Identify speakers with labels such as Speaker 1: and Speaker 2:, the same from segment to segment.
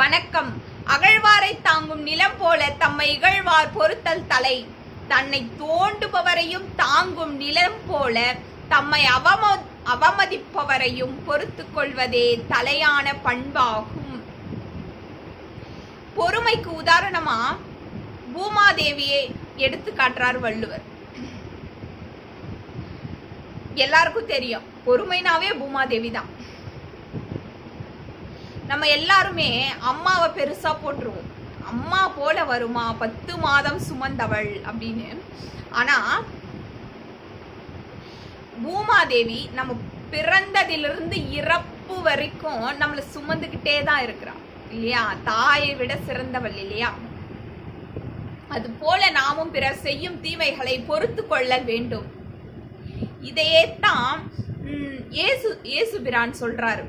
Speaker 1: வணக்கம். அகழ்வாரை தாங்கும் நிலம் போல தம்மை இகழ்வார் பொறுத்தல் தலை. தன்னை தோண்டுபவரையும் தாங்கும் நிலம் போல தம்மை அவம அவமதிப்பவரையும் பொறுத்து கொள்வதே தலையான பண்பாகும். பொறுமைக்கு உதாரணமா? பூமாதேவியை எடுத்து காட்டுறார் வள்ளுவர். எல்லாருக்கும் தெரியும். பொறுமைனாவே பூமாதேவி தான் நம்ம எல்லாருமே அம்மாவை பெருசா போட்டுருவோம் அம்மா போல வருமா? பத்து மாதம் சுமந்தவள் அப்படின்னு. ஆனா பூமாதேவி நம்ம பிறந்ததிலிருந்து இறப்பு வரைக்கும் நம்மளை சுமந்துக்கிட்டே தான் இருக்கிறா. இல்லையா? தாயை விட சிறந்தவள் இல்லையா? அது போல நாமும் பிறர் செய்யும் தீமைகளை பொறுத்து கொள்ள வேண்டும். இதையே தான் இயேசு இயேசு பிரான் சொல்றாரு.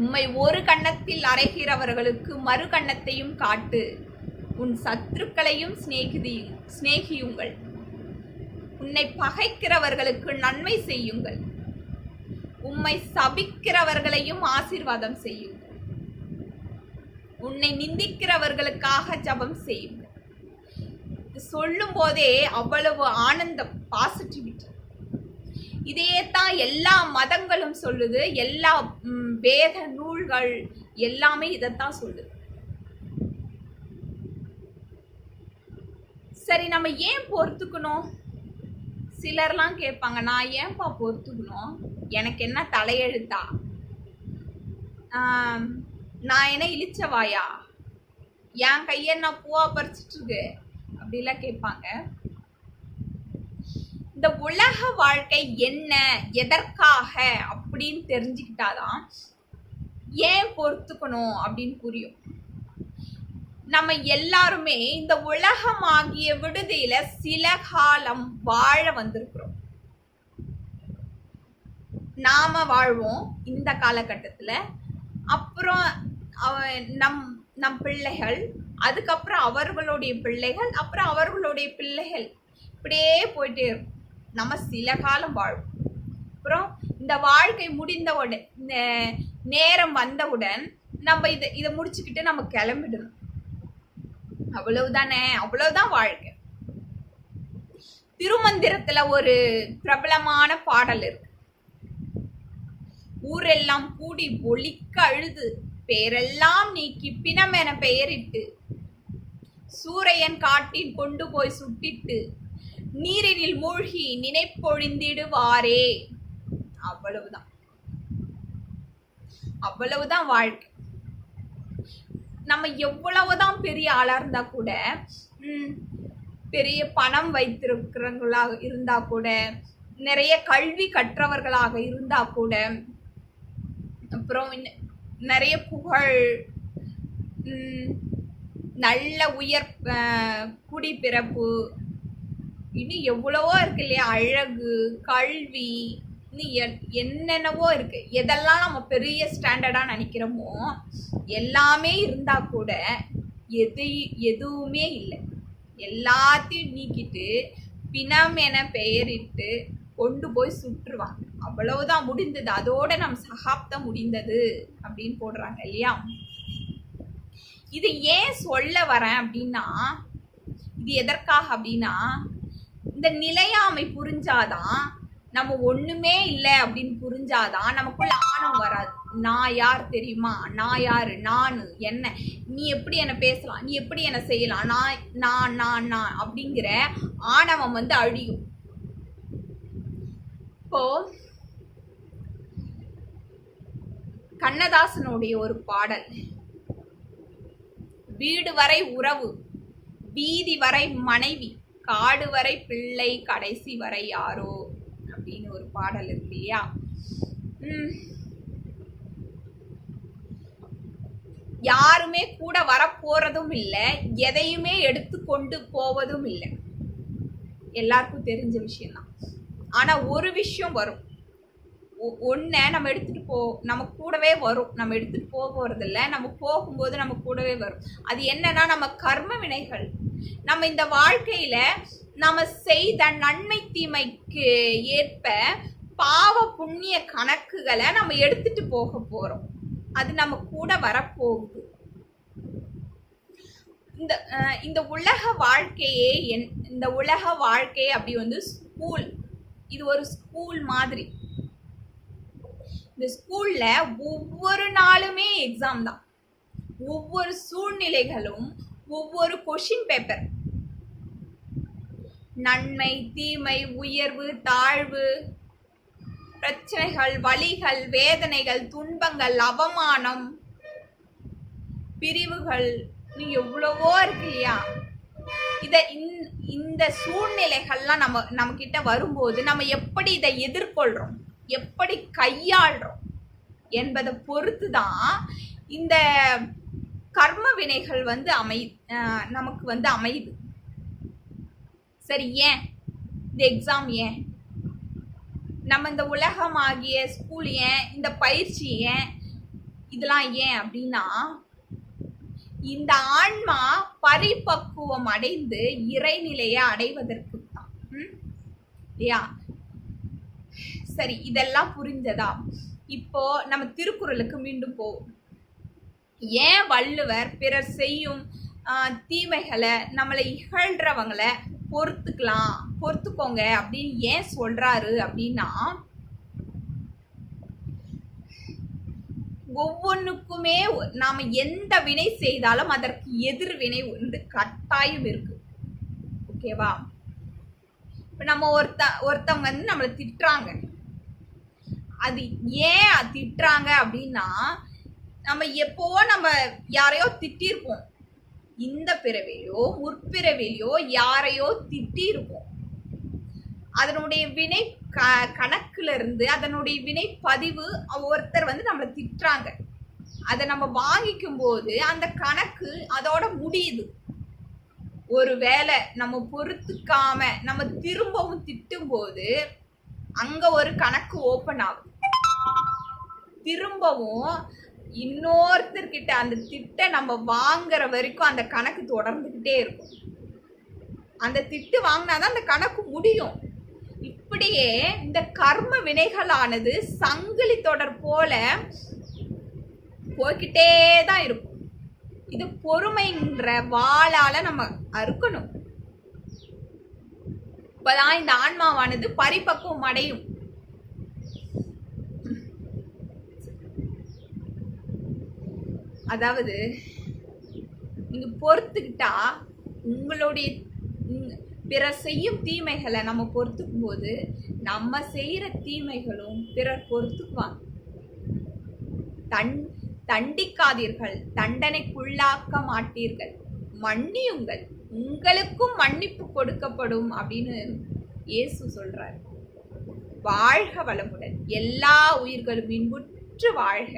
Speaker 1: உம்மை ஒரு கன்னத்தில் அறைகிறவர்களுக்கு மறு கன்னத்தையும் காட்டு. உன் சத்துருக்களையும் சிநேகிதி சிநேகியுங்கள். உன்னை பகைக்கிறவர்களுக்கு நன்மை செய்யுங்கள். உம்மை சபிக்கிறவர்களையும் ஆசீர்வாதம் செய்யுங்கள் உன்னை நிந்திக்கிறவர்களுக்காக ஜபம் செய்யுங்கள் சொல்லும் போதே அவ்வளவு ஆனந்தம் பாசிட்டிவிட்டி இதையே தான் எல்லா மதங்களும் சொல்லுது எல்லா வேத நூல்கள் எல்லாமே இதைத்தான் சொல்லுது. சரி நம்ம ஏன் பொறுத்துக்கணும்? சிலர்லாம் கேட்பாங்க நான் ஏன்பா பொறுத்துக்கணும்? எனக்கு என்ன தலையெழுத்தா? நான் என்ன இழிச்சவாயா? என் கையை நான் பூவா பறிச்சிட்ருக்கு? அப்படிலாம் கேட்பாங்க. இந்த உலக வாழ்க்கை என்ன? எதற்காக? அப்படின்னு தெரிஞ்சுக்கிட்டாதான் ஏன் பொறுத்துக்கணும் அப்படின்னு புரியும். நம்ம எல்லாருமே இந்த உலகமாகிய விடுதியில சில காலம் வாழ வந்திருக்கிறோம். நாம வாழ்வோம் இந்த காலகட்டத்துல. அப்புறம் நம் நம் பிள்ளைகள் அதுக்கப்புறம் அவர்களுடைய பிள்ளைகள் அப்புறம் அவர்களுடைய பிள்ளைகள். இப்படியே போயிட்டே இருக்கும். நம்ம சில காலம் வாழ்வோம். அப்புறம் இந்த வாழ்க்கை முடிந்த உடனே நேரம் வந்தவுடன் நம்ம இதை இதை முடிச்சுக்கிட்டு நம்ம கிளம்பிடணும். அவ்வளவுதானே? அவ்வளவுதான் வாழ்க்கை. திருமந்திரத்துல ஒரு பிரபலமான பாடல் இருக்கு. ஊரெல்லாம் கூடி ஒழிக்க அழுது பேரெல்லாம் நீக்கி பிணம் என பெயரிட்டு சூரையன் காட்டில் கொண்டு போய் சுட்டிட்டு நீரினில் மூழ்கி நினைப்பொழிந்திடுவாரே. அவ்வளவுதான். அவ்வளவுதான் வாழ்க்கை. நம்ம எவ்வளவுதான் பெரிய ஆளா இருந்தா கூட பெரிய பணம் வைத்திருக்கிறவங்களாக இருந்தா கூட நிறைய கல்வி கற்றவர்களாக இருந்தா கூட அப்புறம் நிறைய புகழ் நல்ல உயர் குடிப்பிறப்பு இன்னும் எவ்வளவோ இருக்கு இல்லையா? அழகு கல்வி இன்னும் என்னென்னவோ இருக்கு. எதெல்லாம் நம்ம பெரிய ஸ்டாண்டர்டாக நினைக்கிறோமோ எல்லாமே இருந்தா கூட எது எதுவுமே இல்லை. எல்லாத்தையும் நீக்கிட்டு பிணம் என பெயரிட்டு கொண்டு போய் சுற்றுவாங்க. அவ்வளவுதான் முடிந்தது. அதோட நம் சகாப்தம் முடிந்தது அப்படின்னு போடுறாங்க இல்லையா? இது ஏன் சொல்ல வரேன் அப்படின்னா இது எதற்காக அப்படின்னா இந்த நிலையாமை புரிஞ்சாதான் நம்ம ஒண்ணுமே இல்லை அப்படின்னு புரிஞ்சாதான் நமக்குள்ள ஆணவம் வராது. நான் யார் தெரியுமா? நான் யாரு? நானு. என்ன? நீ எப்படி என்ன பேசலாம்? நீ எப்படி என்ன செய்யலாம்? நான் நான் நான் நான் அப்படிங்கிற ஆணவம் வந்து அழியும். இப்போ கண்ணதாசனுடைய ஒரு பாடல். வீடு வரை உறவு வீதி வரை மனைவி காடு வரை பிள்ளை கடைசி வரை யாரோ. அப்படின்னு ஒரு பாடல் இருக்கு இல்லையா? யாருமே கூட வரப்போறதும் இல்லை எதையுமே எடுத்து கொண்டு போவதும் இல்லை. எல்லாருக்கும் தெரிஞ்ச விஷயம்தான். ஆனா ஒரு விஷயம் வரும். ஒ- ஒன்றை நம்ம எடுத்துட்டு போ நம்ம கூடவே வரும். நம்ம எடுத்துட்டு போக போறதில்ல. நம்ம போகும்போது நம்ம கூடவே வரும். அது என்னன்னா நம்ம கர்ம வினைகள். நம்ம இந்த வாழ்க்கையில நம்ம செய்த நன்மை தீமைக்கு ஏற்ப பாவ புண்ணிய கணக்குகளை நம்ம எடுத்துட்டு போக போறோம். அது நம்ம கூட வரப்போகுது. இந்த இந்த உலக வாழ்க்கையே என் இந்த உலக வாழ்க்கை அப்படி வந்து ஸ்கூல் இது ஒரு ஸ்கூல் மாதிரி. இந்த ஸ்கூல்ல ஒவ்வொரு நாளுமே எக்ஸாம் தான். ஒவ்வொரு சூழ்நிலைகளும் ஒவ்வொரு கொஷின் பேப்பர். நன்மை தீமை உயர்வு தாழ்வு பிரச்சனைகள் வலிகள் வேதனைகள் துன்பங்கள் அவமானம் பிரிவுகள் நீ எவ்வளவோ இருக்கு இல்லையா? இத இந்த சூழ்நிலைகள்லாம் நம்ம நம்ம கிட்ட வரும்போது நம்ம எப்படி இதை எதிர்கொள்றோம்? எப்படி கையாள்றோம்? என்பதை பொறுத்து தான் இந்த கர்ம வினைகள் வந்து அமை நமக்கு வந்து அமையுது. சரி ஏன்? இந்த எக்ஸாம் ஏன்? நம்ம இந்த உலகமாகிய ஸ்கூல் ஏன்? இந்த பயிற்சி ஏன்? இதெல்லாம் ஏன் அப்படின்னா இந்த ஆன்மா பரிபக்குவம் அடைந்து இறைநிலையை அடைவதற்கு தான். ம்? இல்லையா? சரி இதெல்லாம் புரிஞ்சதா? இப்போ நம்ம திருக்குறளுக்கு மீண்டும் போவோம். ஏன் வள்ளுவர் பிறர் செய்யும் தீமைகளை நம்மளை இகழ்றவங்களை பொறுத்துக்கலாம் பொறுத்துக்கோங்க அப்படின்னு ஏன் சொல்றாரு அப்படின்னா ஒவ்வொன்றுக்குமே நாம எந்த வினை செய்தாலும் அதற்கு எதிர்வினை வந்து கட்டாயம் இருக்கு. ஓகேவா இப்போ நம்ம ஒருத்த ஒருத்தவங்க வந்து நம்மளை திட்டுறாங்க. அது ஏன் திட்டுறாங்க அப்படின்னா நம்ம எப்போவோ நம்ம யாரையோ திட்டிருப்போம். இந்த பிறவிலையோ முற்பிறவிலையோ யாரையோ திட்டிருப்போம் அதனுடைய வினை க கணக்குல இருந்து அதனுடைய வினை பதிவு ஒருத்தர் வந்து நம்மளை திட்டுறாங்க. அதை நம்ம வாங்கிக்கும் போது அந்த கணக்கு அதோட முடியுது. ஒரு வேலை நம்ம பொறுத்துக்காம நம்ம திரும்பவும் திட்டும் போது அங்க ஒரு கணக்கு ஓப்பன் ஆகும் திரும்பவும் இன்னொருத்தர்கிட்ட அந்த திட்டை நம்ம வாங்குற வரைக்கும் அந்த கணக்கு தொடர்ந்துக்கிட்டே இருக்கும். அந்த திட்டு வாங்கினாதான் அந்த கணக்கு முடியும். இப்படியே இந்த கர்ம வினைகளானது சங்கிலி தொடர் போல போய்கிட்டே தான் இருக்கும். இது பொறுமைன்ற வாளால நம்ம அறுக்கணும். இப்பதான் இந்த ஆன்மாவானது பரிபக்குவம் அடையும். அதாவது நீங்கள் பொறுத்துக்கிட்டா உங்களுடைய பிறர் செய்யும் தீமைகளை நம்ம பொறுத்துக்கும் போது நம்ம செய்கிற தீமைகளும் பிறர் பொறுத்துக்குவாங்க. தன் தண்டிக்காதீர்கள் தண்டனைக்குள்ளாக்க மாட்டீர்கள். மன்னியுங்கள். உங்களுக்கும் மன்னிப்பு கொடுக்கப்படும் அப்படின்னு இயேசு சொல்றாரு. வாழ்க வளமுடன். எல்லா உயிர்களும் இன்புற்று வாழ்க.